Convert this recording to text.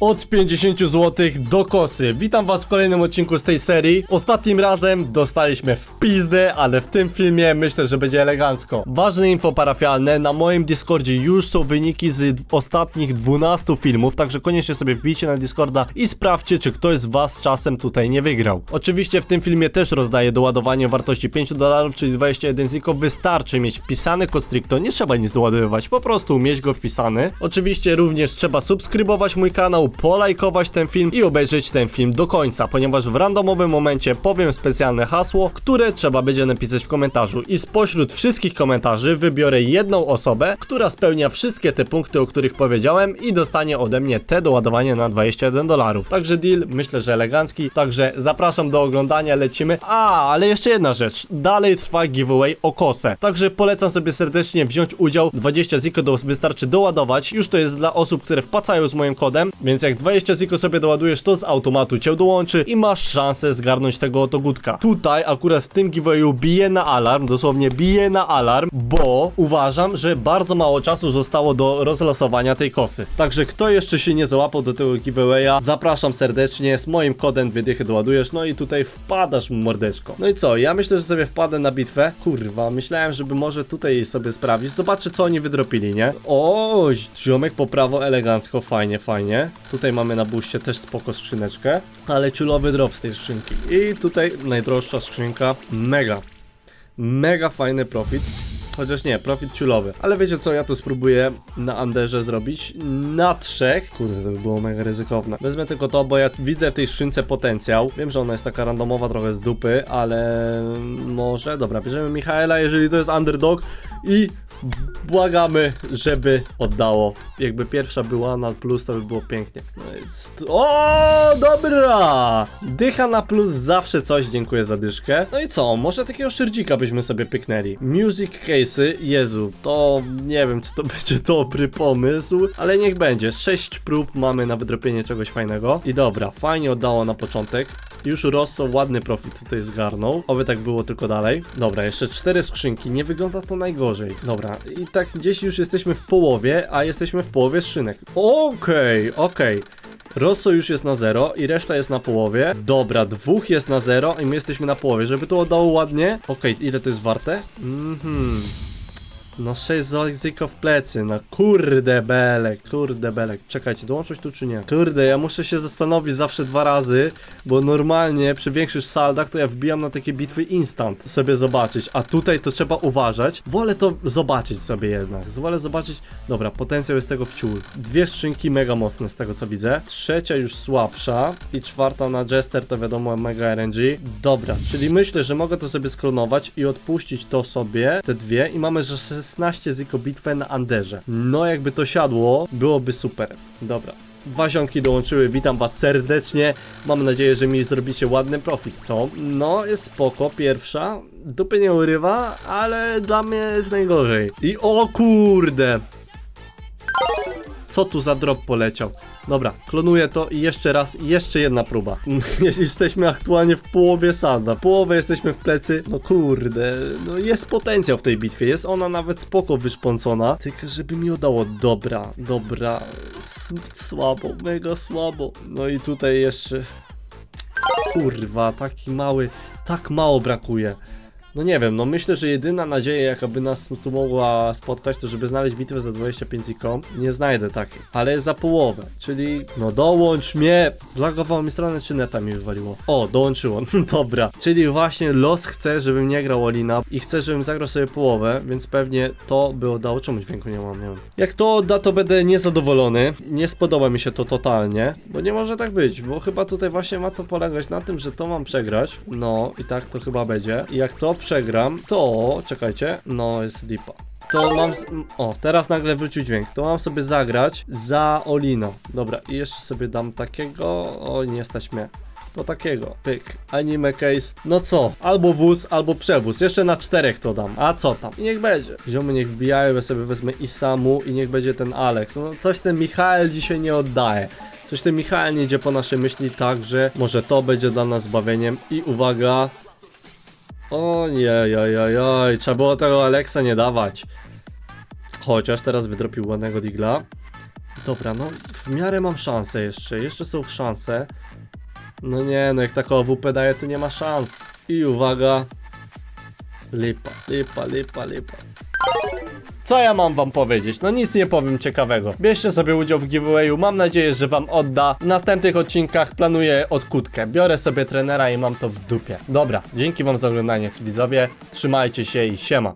od 50 zł do kosy. Witam was w kolejnym odcinku z tej serii. Ostatnim razem dostaliśmy w pizdę, ale w tym filmie myślę, że będzie elegancko. Ważne info parafialne, na moim Discordzie już są wyniki z ostatnich 12 filmów, także koniecznie sobie wbijcie na Discorda i sprawdźcie, czy ktoś z was czasem tutaj nie wygrał. Oczywiście w tym filmie też rozdaję doładowanie wartości 5 dolarów, czyli 21 ziko. Wystarczy mieć wpisany kod stricto, nie trzeba nic doładowywać, po prostu mieć go wpisany. Oczywiście również trzeba subskrybować mój kanał, polajkować ten film i obejrzeć ten film do końca, ponieważ w randomowym momencie powiem specjalne hasło, które trzeba będzie napisać w komentarzu. I spośród wszystkich komentarzy wybiorę jedną osobę, która spełnia wszystkie te punkty, o których powiedziałem i dostanie ode mnie te doładowanie na 21 dolarów. Także deal, myślę, że elegancki. Także zapraszam do oglądania, lecimy. A, ale jeszcze jedna rzecz. Dalej trwa giveaway o kosę. Także polecam sobie serdecznie wziąć udział. 20 ziko wystarczy doładować. Już to jest dla osób, które wpłacają z moim kodem, więc jak 20 ziko sobie doładujesz, to z automatu cię dołączy i masz szansę zgarnąć tego oto gutka. Tutaj akurat w tym giveawayu bije na alarm, dosłownie bije na alarm, bo uważam, że bardzo mało czasu zostało do rozlosowania tej kosy. Także kto jeszcze się nie załapał do tego giveawaya, zapraszam serdecznie, z moim kodem wydychy doładujesz, no i tutaj wpadasz mordeczko. No i co, ja myślę, że sobie wpadę na bitwę. Kurwa, myślałem, żeby może tutaj sobie sprawdzić, zobaczę co oni wydropili, nie? O, ziomek po prawo elegancko, fajnie, fajnie. Tutaj mamy na buście też spoko skrzyneczkę, ale ciulowy drop z tej skrzynki. I tutaj najdroższa skrzynka, mega. Mega fajny profit. Chociaż nie, profit ciulowy. Ale wiecie co, ja tu spróbuję na Anderze zrobić na trzech. Kurde, to by było mega ryzykowne. Wezmę tylko to, bo ja widzę w tej skrzynce potencjał. Wiem, że ona jest taka randomowa trochę z dupy, ale może. Dobra, bierzemy Michaela, jeżeli to jest underdog i błagamy, żeby oddało. Jakby pierwsza była na plus, to by było pięknie. No jest... O, dobra! Dycha na plus zawsze coś, dziękuję za dyszkę. No i co, może takiego szyrdzika byśmy sobie pyknęli. Music case'y, Jezu, to nie wiem, czy to będzie dobry pomysł, ale niech będzie. Sześć prób mamy na wydropienie czegoś fajnego. I dobra, fajnie oddało na początek. Już Rosso ładny profit tutaj zgarnął. Oby tak było tylko dalej. Dobra, jeszcze cztery skrzynki. Nie wygląda to najgorzej. Dobra, i tak gdzieś już jesteśmy w połowie, a jesteśmy w połowie skrzynek. Okej, okej. Rosso już jest na zero i reszta jest na połowie. Dobra, dwóch jest na zero i my jesteśmy na połowie. Żeby to oddało ładnie. Okej, ile to jest warte? Mhm. No 6 ziko w plecy, no kurde belek, kurde belek. Czekajcie, dołączyć tu czy nie? Kurde, ja muszę się zastanowić zawsze dwa razy, bo normalnie przy większych saldach to ja wbijam na takie bitwy instant, sobie zobaczyć, a tutaj to trzeba uważać. Wolę to zobaczyć sobie jednak, wolę zobaczyć, dobra, potencjał jest tego wciół. Dwie skrzynki mega mocne z tego co widzę, trzecia już słabsza i czwarta na Jester to wiadomo mega RNG. Dobra, czyli myślę, że mogę to sobie sklonować i odpuścić to sobie, te dwie i mamy, że 16 ziko bitwę na Anderze. No jakby to siadło, byłoby super. Dobra. Dwa ziomki dołączyły, witam was serdecznie. Mam nadzieję, że mi zrobicie ładny profit, co? No, jest spoko, pierwsza. Dupy nie urywa, ale dla mnie jest najgorzej. I o kurde! Co tu za drop poleciał? Dobra, klonuję to i jeszcze raz, jeszcze jedna próba. jesteśmy aktualnie w połowie salda. Połowę jesteśmy w plecy. No kurde, no jest potencjał w tej bitwie. Jest ona nawet spoko wyszpącona. Tylko żeby mi udało. Dobra, dobra. Słabo, mega słabo. No i tutaj jeszcze... Kurwa, taki mały, tak mało brakuje. No nie wiem, no myślę, że jedyna nadzieja, jaka by nas tu mogła spotkać, to żeby znaleźć bitwę za 25 ikom. Nie znajdę takiej, ale za połowę, czyli no dołącz mnie. Zlagowało mi stronę, czy neta mi wywaliło? O, dołączyło, dobra. Czyli właśnie los chce, żebym nie grał Olina i chce, żebym zagrał sobie połowę, więc pewnie to by oddało. Czemu dźwięku nie mam, nie wiem. Jak to odda, to będę niezadowolony. Nie spodoba mi się to totalnie, bo nie może tak być, bo chyba tutaj właśnie ma to polegać na tym, że to mam przegrać. No i tak to chyba będzie. I jak to przegram, to czekajcie, no jest lipa. To mam. O, teraz nagle wrócił dźwięk. To mam sobie zagrać za Olino. Dobra, i jeszcze sobie dam takiego. O, nie stać mnie. To takiego. Pyk. Anime case. No co? Albo wóz, albo przewóz. Jeszcze na czterech to dam. A co tam? I niech będzie. Ziomy niech wbijają, ja sobie wezmę Isamu i niech będzie ten Alex. No coś ten Michael dzisiaj nie oddaje. Coś ten Michael nie idzie po naszej myśli tak, że może to będzie dla nas zbawieniem. I uwaga. Ojej, trzeba było tego Alexa nie dawać. Chociaż teraz wydropił ładnego digla. Dobra, no w miarę mam szansę jeszcze, jeszcze są szanse. No nie, no jak taka OWP daje, to nie ma szans. I uwaga. Lipa, lipa, lipa, lipa. Co ja mam wam powiedzieć? No nic nie powiem ciekawego. Bierzcie sobie udział w giveawayu, mam nadzieję, że wam odda. W następnych odcinkach planuję odkutkę. Biorę sobie trenera i mam to w dupie. Dobra, dzięki wam za oglądanie widzowie. Trzymajcie się i siema.